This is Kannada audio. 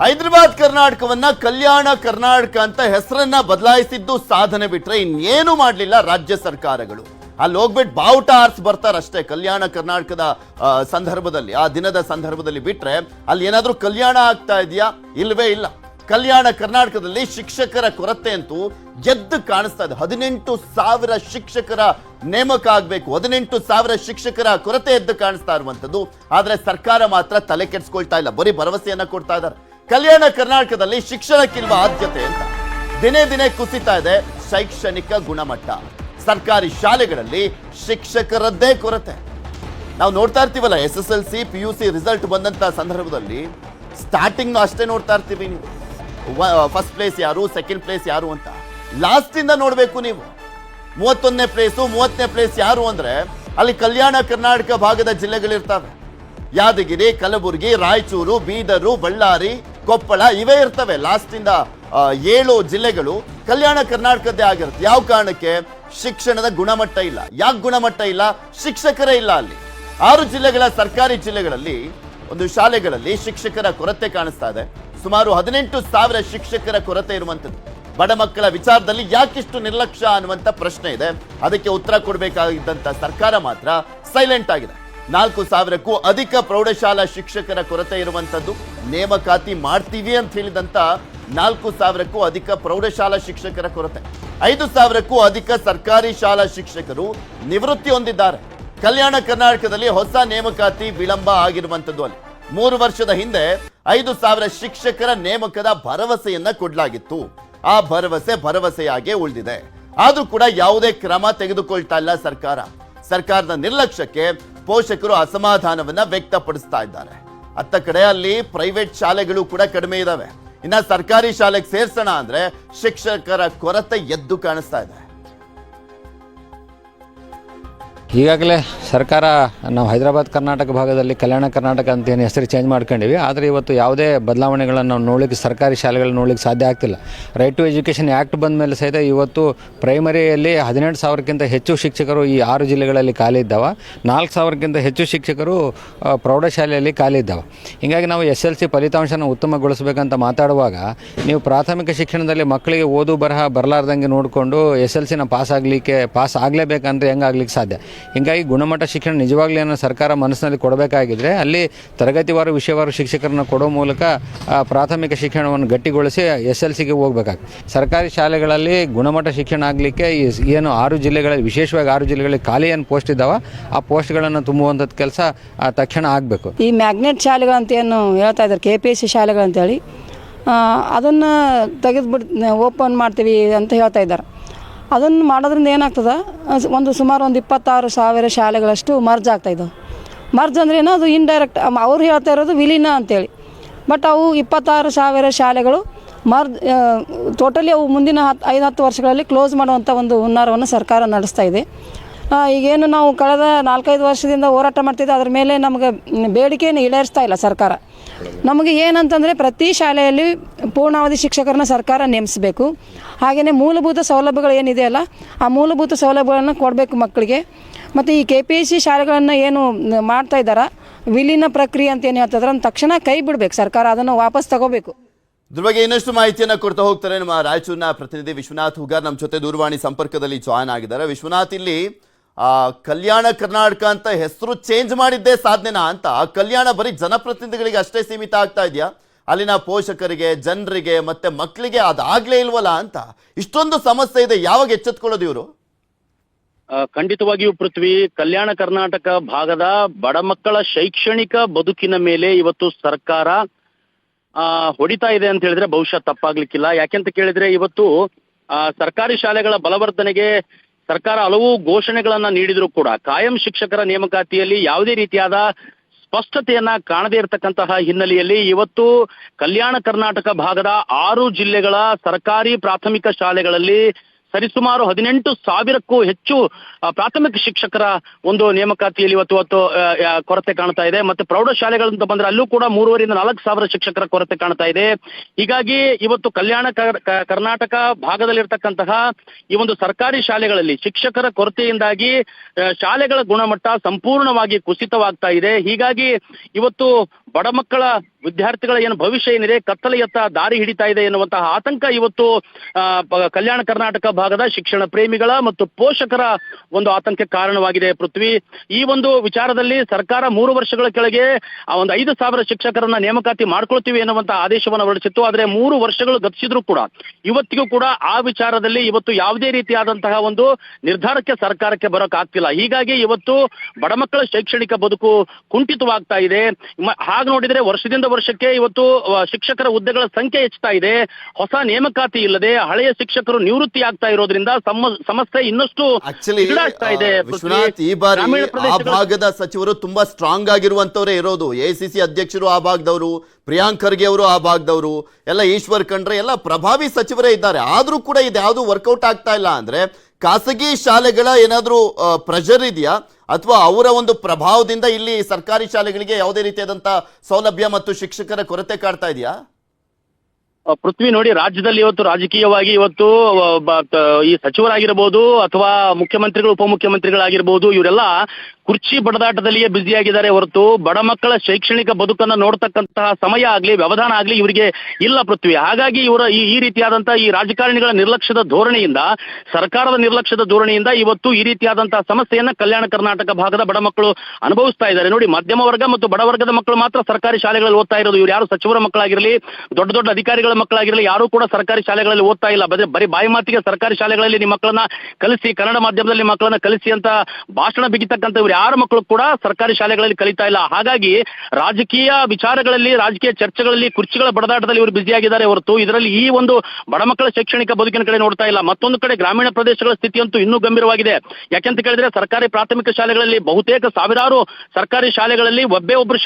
ಹೈದರಾಬಾದ್ ಕರ್ನಾಟಕವನ್ನ ಕಲ್ಯಾಣ ಕರ್ನಾಟಕ ಅಂತ ಹೆಸರನ್ನ ಬದಲಾಯಿಸಿದ್ದು ಸಾಧನೆ ಬಿಟ್ರೆ ಇನ್ನೇನು ಮಾಡಲಿಲ್ಲ ರಾಜ್ಯ ಸರ್ಕಾರಗಳು. ಅಲ್ಲಿ ಹೋಗ್ಬಿಟ್ಟು ಬಾವುಟ ಆರ್ಸ್ ಬರ್ತಾರಷ್ಟೇ ಕಲ್ಯಾಣ ಕರ್ನಾಟಕದ ಸಂದರ್ಭದಲ್ಲಿ, ಆ ದಿನದ ಸಂದರ್ಭದಲ್ಲಿ ಬಿಟ್ರೆ ಅಲ್ಲಿ ಏನಾದ್ರೂ ಕಲ್ಯಾಣ ಆಗ್ತಾ ಇದೆಯಾ? ಇಲ್ವೇ ಇಲ್ಲ. ಕಲ್ಯಾಣ ಕರ್ನಾಟಕದಲ್ಲಿ ಶಿಕ್ಷಕರ ಕೊರತೆ ಅಂತೂ ಎದ್ದು ಕಾಣಿಸ್ತಾ ಇದೆ. ಹದಿನೆಂಟು ಸಾವಿರ ಶಿಕ್ಷಕರ ನೇಮಕ ಆಗಬೇಕು. ಹದಿನೆಂಟು ಸಾವಿರ ಶಿಕ್ಷಕರ ಕೊರತೆ ಎದ್ದು ಕಾಣಿಸ್ತಾ ಇರುವಂಥದ್ದು. ಆದ್ರೆ ಸರ್ಕಾರ ಮಾತ್ರ ತಲೆ ಕೆಡಿಸ್ಕೊಳ್ತಾ ಇಲ್ಲ. ಬರೀ ಭರವಸೆಯನ್ನ ಕೊಡ್ತಾ ಇದ್ದಾರೆ. ಕಲ್ಯಾಣ ಕರ್ನಾಟಕದಲ್ಲಿ ಶಿಕ್ಷಣಕ್ಕಿರುವ ಆದ್ಯತೆ ಅಂತ. ದಿನೇ ದಿನೇ ಕುಸಿತಾ ಇದೆ ಶೈಕ್ಷಣಿಕ ಗುಣಮಟ್ಟ. ಸರ್ಕಾರಿ ಶಾಲೆಗಳಲ್ಲಿ ಶಿಕ್ಷಕರದ್ದೇ ಕೊರತೆ. ನಾವು ನೋಡ್ತಾ ಇರ್ತೀವಲ್ಲ, S S L C, P U C result ಬಂದಂತ ಸಂದರ್ಭದಲ್ಲಿ ಸ್ಟಾರ್ಟಿಂಗ್ ಅಷ್ಟೇ ನೋಡ್ತಾ ಇರ್ತೀವಿ ನೀವು. ಫಸ್ಟ್ ಪ್ಲೇಸ್ ಯಾರು, ಸೆಕೆಂಡ್ ಪ್ಲೇಸ್ ಯಾರು ಅಂತ. ಲಾಸ್ಟಿಂದ ನೋಡ್ಬೇಕು ನೀವು. ಮೂವತ್ತೊಂದನೇ ಪ್ಲೇಸು, ಮೂವತ್ತನೇ ಪ್ಲೇಸ್ ಯಾರು ಅಂದ್ರೆ ಅಲ್ಲಿ ಕಲ್ಯಾಣ ಕರ್ನಾಟಕ ಭಾಗದ ಜಿಲ್ಲೆಗಳಿರ್ತವೆ. ಯಾದಗಿರಿ, ಕಲಬುರಗಿ, ರಾಯಚೂರು, ಬೀದರು, ಬಳ್ಳಾರಿ ಕೊಪ್ಪಳ ಇವೇ ಇರ್ತವೆ. ಲಾಸ್ಟಿಂದ ಏಳು ಜಿಲ್ಲೆಗಳು ಕಲ್ಯಾಣ ಕರ್ನಾಟಕದ್ದೇ ಆಗಿರುತ್ತೆ. ಯಾವ ಕಾರಣಕ್ಕೆ? ಶಿಕ್ಷಣದ ಗುಣಮಟ್ಟ ಇಲ್ಲ. ಯಾಕೆ ಗುಣಮಟ್ಟ ಇಲ್ಲ? ಶಿಕ್ಷಕರೇ ಇಲ್ಲ ಅಲ್ಲಿ. ಆರು ಜಿಲ್ಲೆಗಳ ಸರ್ಕಾರಿ ಜಿಲ್ಲೆಗಳಲ್ಲಿ, ಒಂದು ಶಾಲೆಗಳಲ್ಲಿ ಶಿಕ್ಷಕರ ಕೊರತೆ ಕಾಣಿಸ್ತಾ ಇದೆ. ಸುಮಾರು ಹದಿನೆಂಟು ಸಾವಿರ ಶಿಕ್ಷಕರ ಕೊರತೆ ಇರುವಂಥದ್ದು. ಬಡ ಮಕ್ಕಳ ವಿಚಾರದಲ್ಲಿ ಯಾಕಿಷ್ಟು ನಿರ್ಲಕ್ಷ್ಯ ಅನ್ನುವಂಥ ಪ್ರಶ್ನೆ ಇದೆ. ಅದಕ್ಕೆ ಉತ್ತರ ಕೊಡಬೇಕಾಗಿದ್ದಂತ ಸರ್ಕಾರ ಮಾತ್ರ ಸೈಲೆಂಟ್ ಆಗಿದೆ. ನಾಲ್ಕು ಸಾವಿರಕ್ಕೂ ಅಧಿಕ ಪ್ರೌಢಶಾಲಾ ಶಿಕ್ಷಕರ ಕೊರತೆ ಇರುವಂತದ್ದು ನೇಮಕಾತಿ ಮಾಡ್ತೀವಿ ಅಂತ ಹೇಳಿದಂತ ನಾಲ್ಕು ಸಾವಿರಕ್ಕೂ ಅಧಿಕ ಪ್ರೌಢಶಾಲಾ ಶಿಕ್ಷಕರ ಕೊರತೆ. ಐದು ಸಾವಿರಕ್ಕೂ ಅಧಿಕ ಸರ್ಕಾರಿ ಶಾಲಾ ಶಿಕ್ಷಕರು ನಿವೃತ್ತಿ ಹೊಂದಿದ್ದಾರೆ. ಕಲ್ಯಾಣ ಕರ್ನಾಟಕದಲ್ಲಿ ಹೊಸ ನೇಮಕಾತಿ ವಿಳಂಬ ಆಗಿರುವಂತದ್ದು ಅಲ್ಲಿ. ಮೂರು ವರ್ಷದ ಹಿಂದೆ ಐದು ಸಾವಿರ ಶಿಕ್ಷಕರ ನೇಮಕದ ಭರವಸೆಯನ್ನ ಕೊಡಲಾಗಿತ್ತು. ಆ ಭರವಸೆ ಭರವಸೆಯಾಗೇ ಉಳಿದಿದೆ. ಆದ್ರೂ ಕೂಡ ಯಾವುದೇ ಕ್ರಮ ತೆಗೆದುಕೊಳ್ತಾ ಇಲ್ಲ ಸರ್ಕಾರ. ಸರ್ಕಾರದ ನಿರ್ಲಕ್ಷ್ಯಕ್ಕೆ ಪೋಷಕರು ಅಸಮಾಧಾನವನ್ನ ವ್ಯಕ್ತಪಡಿಸ್ತಾ ಇದ್ದಾರೆ. ಅತ್ತ ಕಡೆ ಅಲ್ಲಿ ಪ್ರೈವೇಟ್ ಶಾಲೆಗಳು ಕೂಡ ಕಡಿಮೆ ಇದ್ದಾವೆ ಇನ್ನ ಸರ್ಕಾರಿ ಶಾಲೆಗೆ ಸೇರ್ಸೋಣ ಅಂದ್ರೆ ಶಿಕ್ಷಕರ ಕೊರತೆ ಎದ್ದು ಕಾಣಿಸ್ತಾ ಇದೆ. ಈಗಾಗಲೇ ಸರ್ಕಾರ ನಾವು ಹೈದರಾಬಾದ್ ಕರ್ನಾಟಕ ಭಾಗದಲ್ಲಿ ಕಲ್ಯಾಣ ಕರ್ನಾಟಕ ಅಂತ ಏನು ಹೆಸರು ಚೇಂಜ್ ಮಾಡ್ಕೊಂಡಿವಿ, ಆದರೆ ಇವತ್ತು ಯಾವುದೇ ಬದಲಾವಣೆಗಳನ್ನು ನಾವು ನೋಡಲಿಕ್ಕೆ ಸರ್ಕಾರಿ ಶಾಲೆಗಳನ್ನ ನೋಡ್ಲಿಕ್ಕೆ ಸಾಧ್ಯ ಆಗ್ತಿಲ್ಲ. ರೈಟ್ ಟು ಎಜುಕೇಷನ್ ಆ್ಯಕ್ಟ್ ಬಂದ ಮೇಲೆ ಸಹಿತ ಇವತ್ತು ಪ್ರೈಮರಿಯಲ್ಲಿ ಹದಿನೆಂಟು ಸಾವಿರಕ್ಕಿಂತ ಹೆಚ್ಚು ಶಿಕ್ಷಕರು ಈ ಆರು ಜಿಲ್ಲೆಗಳಲ್ಲಿ ಖಾಲಿ ಇದ್ದಾವೆ. ನಾಲ್ಕು ಸಾವಿರಕ್ಕಿಂತ ಹೆಚ್ಚು ಶಿಕ್ಷಕರು ಪ್ರೌಢಶಾಲೆಯಲ್ಲಿ ಖಾಲಿ ಇದ್ದಾವೆ. ಹೀಗಾಗಿ ನಾವು ಎಸ್ ಎಲ್ ಸಿ ಫಲಿತಾಂಶನ ಉತ್ತಮಗೊಳಿಸಬೇಕಂತ ಮಾತಾಡುವಾಗ ನೀವು ಪ್ರಾಥಮಿಕ ಶಿಕ್ಷಣದಲ್ಲಿ ಮಕ್ಕಳಿಗೆ ಓದು ಬರಹ ಬರಲಾರ್ದಂಗೆ ನೋಡಿಕೊಂಡು ಎಸ್ ಎಲ್ ಸಿನ ಪಾಸ್ ಆಗಲಿಕ್ಕೆ, ಪಾಸ್ ಆಗಲೇಬೇಕಂದ್ರೆ ಹೆಂಗಾಗ್ಲಿಕ್ಕೆ ಸಾಧ್ಯ? ಹೀಗಾಗಿ ಗುಣಮಟ್ಟ ಶಿಕ್ಷಣ ನಿಜವಾಗ್ಲೂ ಏನೋ ಸರ್ಕಾರ ಮನಸ್ಸಿನಲ್ಲಿ ಕೊಡಬೇಕಾಗಿದ್ರೆ ಅಲ್ಲಿ ತರಗತಿವಾರು, ವಿಷಯವಾರು ಶಿಕ್ಷಕರನ್ನ ಕೊಡೋ ಮೂಲಕ ಪ್ರಾಥಮಿಕ ಶಿಕ್ಷಣವನ್ನು ಗಟ್ಟಿಗೊಳಿಸಿ ಎಸ್ ಎಲ್ ಸಿಗೆ ಹೋಗ್ಬೇಕಾಗ್ತದೆ. ಸರ್ಕಾರಿ ಶಾಲೆಗಳಲ್ಲಿ ಗುಣಮಟ್ಟ ಶಿಕ್ಷಣ ಆಗಲಿಕ್ಕೆ ಏನು ಆರು ಜಿಲ್ಲೆಗಳಲ್ಲಿ, ವಿಶೇಷವಾಗಿ ಆರು ಜಿಲ್ಲೆಗಳಲ್ಲಿ ಖಾಲಿ ಏನು ಪೋಸ್ಟ್ ಇದ್ದಾವೆ, ಆ ಪೋಸ್ಟ್ಗಳನ್ನು ತುಂಬುವಂಥದ್ದು ಕೆಲಸ ತಕ್ಷಣ ಆಗಬೇಕು. ಈ ಮ್ಯಾಗ್ನೆಟ್ ಶಾಲೆಗಳಂತ ಏನು ಹೇಳ್ತಾ ಇದ್ದಾರೆ ಕೆ ಪಿ ಎಸ್ ಸಿ ಶಾಲೆಗಳಂತೇಳಿ ಅದನ್ನು ತೆಗೆದುಬಿಡ್, ಓಪನ್ ಮಾಡ್ತೀವಿ ಅಂತ ಹೇಳ್ತಾ ಇದ್ದಾರೆ. ಅದನ್ನು ಮಾಡೋದ್ರಿಂದ ಏನಾಗ್ತದೆ? ಒಂದು ಸುಮಾರು ಒಂದು ಇಪ್ಪತ್ತಾರು ಸಾವಿರ ಶಾಲೆಗಳಷ್ಟು ಮರ್ಜ್ ಇದ್ದವು ಮರ್ಜ್ ಅಂದ್ರೆ ಏನೋ ಅದು ಇಂಡೈರೆಕ್ಟ್ ಅವ್ರು ಹೇಳ್ತಾ ಇರೋದು ವಿಲೀನ ಅಂತೇಳಿ. ಬಟ್ ಅವು ಇಪ್ಪತ್ತಾರು ಸಾವಿರ ಶಾಲೆಗಳು ಮರ್ಜ್ ಟೋಟಲಿ ಅವು ಮುಂದಿನ ಹತ್ತು ಐದು, ಹತ್ತು ವರ್ಷಗಳಲ್ಲಿ ಕ್ಲೋಸ್ ಮಾಡುವಂಥ ಒಂದು ಹುನ್ನಾರವನ್ನು ಸರ್ಕಾರ ನಡೆಸ್ತಾ ಇದೆ. ಈಗೇನು ನಾವು ಕಳೆದ ನಾಲ್ಕೈದು ವರ್ಷದಿಂದ ಹೋರಾಟ ಮಾಡ್ತಿದ್ದೆ, ಅದ್ರ ಮೇಲೆ ನಮಗೆ ಬೇಡಿಕೆಯನ್ನು ಈಡೇರಿಸ್ತಾ ಇಲ್ಲ ಸರ್ಕಾರ. ನಮಗೆ ಏನಂತಂದರೆ ಪ್ರತಿ ಶಾಲೆಯಲ್ಲಿ ಪೂರ್ಣಾವಧಿ ಶಿಕ್ಷಕರನ್ನ ಸರ್ಕಾರ ನೇಮಿಸಬೇಕು. ಹಾಗೆಯೇ ಮೂಲಭೂತ ಸೌಲಭ್ಯಗಳು ಏನಿದೆಯಲ್ಲ ಆ ಮೂಲಭೂತ ಸೌಲಭ್ಯಗಳನ್ನು ಕೊಡಬೇಕು ಮಕ್ಕಳಿಗೆ. ಮತ್ತು ಈ ಕೆ ಪಿ ಎಸ್ ಸಿ ಶಾಲೆಗಳನ್ನು ಏನು ಮಾಡ್ತಾ ಇದ್ದಾರ ವಿಲೀನ ಪ್ರಕ್ರಿಯೆ ಅಂತ ಏನು ಹೇಳ್ತಾ ಇದ್ದಾರೆ ತಕ್ಷಣ ಕೈ ಬಿಡಬೇಕು. ಸರ್ಕಾರ ಅದನ್ನು ವಾಪಸ್ ತಗೋಬೇಕು. ಇದ್ರ ಬಗ್ಗೆ ಇನ್ನಷ್ಟು ಮಾಹಿತಿಯನ್ನು ಕೊಡ್ತಾ ಹೋಗ್ತಾರೆ ನಮ್ಮ ರಾಯಚೂರಿನ ಪ್ರತಿನಿಧಿ ವಿಶ್ವನಾಥ್ ಹುಗಾರ್. ನಮ್ಮ ಜೊತೆ ದೂರವಾಣಿ ಸಂಪರ್ಕದಲ್ಲಿ ಜಾಯ್ನ್ ಆಗಿದ್ದಾರೆ. ವಿಶ್ವನಾಥ್ ಇಲ್ಲಿ ಕಲ್ಯಾಣ ಕರ್ನಾಟಕ ಅಂತ ಹೆಸರು ಚೇಂಜ್ ಮಾಡಿದ್ದೇ ಸಾಧನೆನಾ ಅಂತ? ಆ ಕಲ್ಯಾಣ ಬರೀ ಜನಪ್ರತಿನಿಧಿಗಳಿಗೆ ಅಷ್ಟೇ ಸೀಮಿತ ಆಗ್ತಾ ಇದೆಯಾ? ಅಲ್ಲಿನ ಪೋಷಕರಿಗೆ ಜನರಿಗೆ ಮತ್ತೆ ಮಕ್ಕಳಿಗೆ ಅದಾಗ್ಲೇ ಇಲ್ವಲ್ಲ ಅಂತ? ಇಷ್ಟೊಂದು ಸಮಸ್ಯೆ ಇದೆ ಯಾವಾಗ ಎಚ್ಚೆತ್ಕೊಳ್ಳೋದು ಇವರು? ಆ, ಖಂಡಿತವಾಗಿಯೂ ಪೃಥ್ವಿ ಕಲ್ಯಾಣ ಕರ್ನಾಟಕ ಭಾಗದ ಬಡ ಮಕ್ಕಳ ಶೈಕ್ಷಣಿಕ ಬದುಕಿನ ಮೇಲೆ ಇವತ್ತು ಸರ್ಕಾರ ಆ, ಹೊಡಿತಾ ಇದೆ ಅಂತ ಹೇಳಿದ್ರೆ ಬಹುಶಃ ತಪ್ಪಾಗ್ಲಿಕ್ಕಿಲ್ಲ. ಯಾಕೆಂತ ಕೇಳಿದ್ರೆ ಇವತ್ತು ಆ, ಸರ್ಕಾರಿ ಶಾಲೆಗಳ ಬಲವರ್ಧನೆಗೆ ಸರ್ಕಾರ ಹಲವು ಘೋಷಣೆಗಳನ್ನ ನೀಡಿದ್ರು ಕೂಡ ಕಾಯಂ ಶಿಕ್ಷಕರ ನೇಮಕಾತಿಯಲ್ಲಿ ಯಾವುದೇ ರೀತಿಯಾದ ಸ್ಪಷ್ಟತೆಯನ್ನ ಕಾಣದೇ ಇರತಕ್ಕಂತಹ ಹಿನ್ನೆಲೆಯಲ್ಲಿ ಇವತ್ತು ಕಲ್ಯಾಣ ಕರ್ನಾಟಕ ಭಾಗದ ಆರು ಜಿಲ್ಲೆಗಳ ಸರ್ಕಾರಿ ಪ್ರಾಥಮಿಕ ಶಾಲೆಗಳಲ್ಲಿ ಸರಿಸುಮಾರು ಹದಿನೆಂಟು ಸಾವಿರಕ್ಕೂ ಹೆಚ್ಚು ಪ್ರಾಥಮಿಕ ಶಿಕ್ಷಕರ ಒಂದು ನೇಮಕಾತಿಯಲ್ಲಿ ಇವತ್ತು ಇವತ್ತು ಕೊರತೆ ಕಾಣ್ತಾ ಇದೆ. ಮತ್ತೆ ಪ್ರೌಢಶಾಲೆಗಳಂತ ಬಂದ್ರೆ ಅಲ್ಲೂ ಕೂಡ ಮೂರುವರಿಂದ ನಾಲ್ಕು ಸಾವಿರ ಶಿಕ್ಷಕರ ಕೊರತೆ ಕಾಣ್ತಾ ಇದೆ. ಹೀಗಾಗಿ ಇವತ್ತು ಕಲ್ಯಾಣ ಕರ್ನಾಟಕ ಭಾಗದಲ್ಲಿರ್ತಕ್ಕಂತಹ ಈ ಒಂದು ಸರ್ಕಾರಿ ಶಾಲೆಗಳಲ್ಲಿ ಶಿಕ್ಷಕರ ಕೊರತೆಯಿಂದಾಗಿ ಶಾಲೆಗಳ ಗುಣಮಟ್ಟ ಸಂಪೂರ್ಣವಾಗಿ ಕುಸಿತವಾಗ್ತಾ ಇದೆ. ಹೀಗಾಗಿ ಇವತ್ತು ಬಡ ಮಕ್ಕಳ ವಿದ್ಯಾರ್ಥಿಗಳ ಏನು ಭವಿಷ್ಯ ಏನಿದೆ ಕತ್ತಲೆಯತ್ತ ದಾರಿ ಹಿಡಿತಾ ಇದೆ ಎನ್ನುವಂತಹ ಆತಂಕ ಇವತ್ತು ಕಲ್ಯಾಣ ಕರ್ನಾಟಕ ಭಾಗದ ಶಿಕ್ಷಣ ಪ್ರೇಮಿಗಳ ಮತ್ತು ಪೋಷಕರ ಒಂದು ಆತಂಕಕ್ಕೆ ಕಾರಣವಾಗಿದೆ ಪೃಥ್ವಿ. ಈ ಒಂದು ವಿಚಾರದಲ್ಲಿ ಸರ್ಕಾರ ಮೂರು ವರ್ಷಗಳ ಕೆಳಗೆ ಒಂದು ಐದು ಸಾವಿರ ಶಿಕ್ಷಕರನ್ನ ನೇಮಕಾತಿ ಮಾಡ್ಕೊಳ್ತೀವಿ ಎನ್ನುವಂತಹ ಆದೇಶವನ್ನು ಹೊರಡಿಸಿತ್ತು. ಆದರೆ ಮೂರು ವರ್ಷಗಳು ಗತಿಸಿದ್ರು ಕೂಡ, ಇವತ್ತಿಗೂ ಕೂಡ ಆ ವಿಚಾರದಲ್ಲಿ ಇವತ್ತು ಯಾವುದೇ ರೀತಿಯಾದಂತಹ ಒಂದು ನಿರ್ಧಾರಕ್ಕೆ ಸರ್ಕಾರಕ್ಕೆ ಬರೋಕ್ಕಾಗ್ತಿಲ್ಲ. ಹೀಗಾಗಿ ಇವತ್ತು ಬಡ ಮಕ್ಕಳ ಶೈಕ್ಷಣಿಕ ಬದುಕು ಕುಂಠಿತವಾಗ್ತಾ ಇದೆ. ಹಾಗೆ ನೋಡಿದ್ರೆ ವರ್ಷದಿಂದ ವರ್ಷಕ್ಕೆ ಇವತ್ತು ಶಿಕ್ಷಕರ ಹುದ್ದೆಗಳ ಸಂಖ್ಯೆ ಹೆಚ್ಚುತ್ತಾ ಇದೆ. ಹೊಸ ನೇಮಕಾತಿ ಇಲ್ಲದೆ ಹಳೆಯ ಶಿಕ್ಷಕರು ನಿವೃತ್ತಿ ಆಗ್ತಾ ಇರೋದ್ರಿಂದ ಸಮ- ಸಮಸ್ಯೆ ಇನ್ನಷ್ಟು ಇದೆ. ಈ ಬಾರಿ ಆ ಭಾಗದ ಸಚಿವರು ತುಂಬಾ ಸ್ಟ್ರಾಂಗ್ ಆಗಿರುವಂತವರೇ ಇರೋದು. ಎಸಿಸಿ ಅಧ್ಯಕ್ಷರು ಆ ಭಾಗದವರು ಪ್ರಿಯಾಂಕ್ ಖರ್ಗೆ ಅವರು ಆ ಭಾಗದವರು ಎಲ್ಲ ಈಶ್ವರ್ ಖಂಡ್ರೆ ಎಲ್ಲ ಪ್ರಭಾವಿ ಸಚಿವರೇ ಇದ್ದಾರೆ. ಆದ್ರೂ ಕೂಡ ಇದು ಯಾವುದು ವರ್ಕೌಟ್ ಆಗ್ತಾ ಇಲ್ಲ ಅಂದ್ರೆ ಖಾಸಗಿ ಶಾಲೆಗಳ ಏನಾದರೂ ಪ್ರೆಷರ್ ಇದೆಯಾ? ಅಥವಾ ಅವರ ಒಂದು ಪ್ರಭಾವದಿಂದ ಇಲ್ಲಿ ಸರ್ಕಾರಿ ಶಾಲೆಗಳಿಗೆ ಯಾವುದೇ ರೀತಿಯಾದಂತಹ ಸೌಲಭ್ಯ ಮತ್ತು ಶಿಕ್ಷಕರ ಕೊರತೆ ಕಾಡ್ತಾ ಇದೆಯಾ? ಪೃಥ್ವಿ ನೋಡಿ, ರಾಜ್ಯದಲ್ಲಿ ಇವತ್ತು ರಾಜಕೀಯವಾಗಿ ಇವತ್ತು ಈ ಸಚಿವರಾಗಿರ್ಬೋದು ಅಥವಾ ಮುಖ್ಯಮಂತ್ರಿಗಳು, ಉಪಮುಖ್ಯಮಂತ್ರಿಗಳಾಗಿರ್ಬೋದು, ಇವರೆಲ್ಲ ಕುರ್ಚಿ ಬಡದಾಟದಲ್ಲಿಯೇ ಬ್ಯುಸಿಯಾಗಿದ್ದಾರೆ ಹೊರತು ಬಡ ಮಕ್ಕಳ ಶೈಕ್ಷಣಿಕ ಬದುಕನ್ನು ನೋಡ್ತಕ್ಕಂತಹ ಸಮಯ ಆಗಲಿ, ವ್ಯವಧಾನ ಆಗಲಿ ಇವರಿಗೆ ಇಲ್ಲ ಪೃಥ್ವಿ. ಹಾಗಾಗಿ ಇವರ ಈ ರೀತಿಯಾದಂತಹ ಈ ರಾಜಕಾರಣಿಗಳ ನಿರ್ಲಕ್ಷ್ಯದ ಧೋರಣೆಯಿಂದ, ಸರ್ಕಾರದ ನಿರ್ಲಕ್ಷ್ಯದ ಧೋರಣೆಯಿಂದ ಇವತ್ತು ಈ ರೀತಿಯಾದಂತಹ ಸಮಸ್ಯೆಯನ್ನ ಕಲ್ಯಾಣ ಕರ್ನಾಟಕ ಭಾಗದ ಬಡ ಮಕ್ಕಳು ಅನುಭವಿಸ್ತಾ ಇದ್ದಾರೆ. ನೋಡಿ, ಮಧ್ಯಮ ವರ್ಗ ಮತ್ತು ಬಡ ವರ್ಗದ ಮಕ್ಕಳು ಮಾತ್ರ ಸರ್ಕಾರಿ ಶಾಲೆಗಳಲ್ಲಿ ಓದ್ತಾ ಇರೋದು. ಇವ್ರು ಯಾರು ಸಚಿವರ ಮಕ್ಕಳಾಗಿರಲಿ, ದೊಡ್ಡ ದೊಡ್ಡ ಅಧಿಕಾರಿಗಳ ಮಕ್ಕಳಾಗಿರಲಿ, ಯಾರು ಕೂಡ ಸರ್ಕಾರಿ ಶಾಲೆಗಳಲ್ಲಿ ಓದ್ತಾ ಇಲ್ಲ. ಬರೀ ಬಾಯಿ ಮಾತಿಗೆ ಸರ್ಕಾರಿ ಶಾಲೆಗಳಲ್ಲಿ ನಿಮ್ಮ ಮಕ್ಕಳನ್ನ ಕಲಿಸಿ, ಕನ್ನಡ ಮಾಧ್ಯಮದಲ್ಲಿ ಮಕ್ಕಳನ್ನ ಕಲಿಸಿ ಅಂತ ಭಾಷಣ ಬಿಗಿತಕ್ಕಂಥ ಇವ್ರು ಯಾರ ಮಕ್ಕಳು ಕೂಡ ಸರ್ಕಾರಿ ಶಾಲೆಗಳಲ್ಲಿ ಕಲಿತಾ ಇಲ್ಲ. ಹಾಗಾಗಿ ರಾಜಕೀಯ ವಿಚಾರಗಳಲ್ಲಿ, ರಾಜಕೀಯ ಚರ್ಚೆಗಳಲ್ಲಿ, ಕುರ್ಚಿಗಳ ಬಡದಾಟದಲ್ಲಿ ಇವರು ಬ್ಯುಸಿಯಾಗಿದ್ದಾರೆ ಹೊರತು ಇದರಲ್ಲಿ ಈ ಒಂದು ಬಡ ಮಕ್ಕಳ ಶೈಕ್ಷಣಿಕ ಬದುಕಿನ ಕಡೆ ನೋಡ್ತಾ ಇಲ್ಲ. ಮತ್ತೊಂದು ಕಡೆ ಗ್ರಾಮೀಣ ಪ್ರದೇಶಗಳ ಸ್ಥಿತಿಯಂತೂ ಇನ್ನೂ ಗಂಭೀರವಾಗಿದೆ. ಯಾಕೆಂತ ಕೇಳಿದ್ರೆ ಸರ್ಕಾರಿ ಪ್ರಾಥಮಿಕ ಶಾಲೆಗಳಲ್ಲಿ ಬಹುತೇಕ ಸಾವಿರಾರು ಸರ್ಕಾರಿ ಶಾಲೆಗಳಲ್ಲಿ ಒಬ್ಬೇ ಒಬ್ಬರು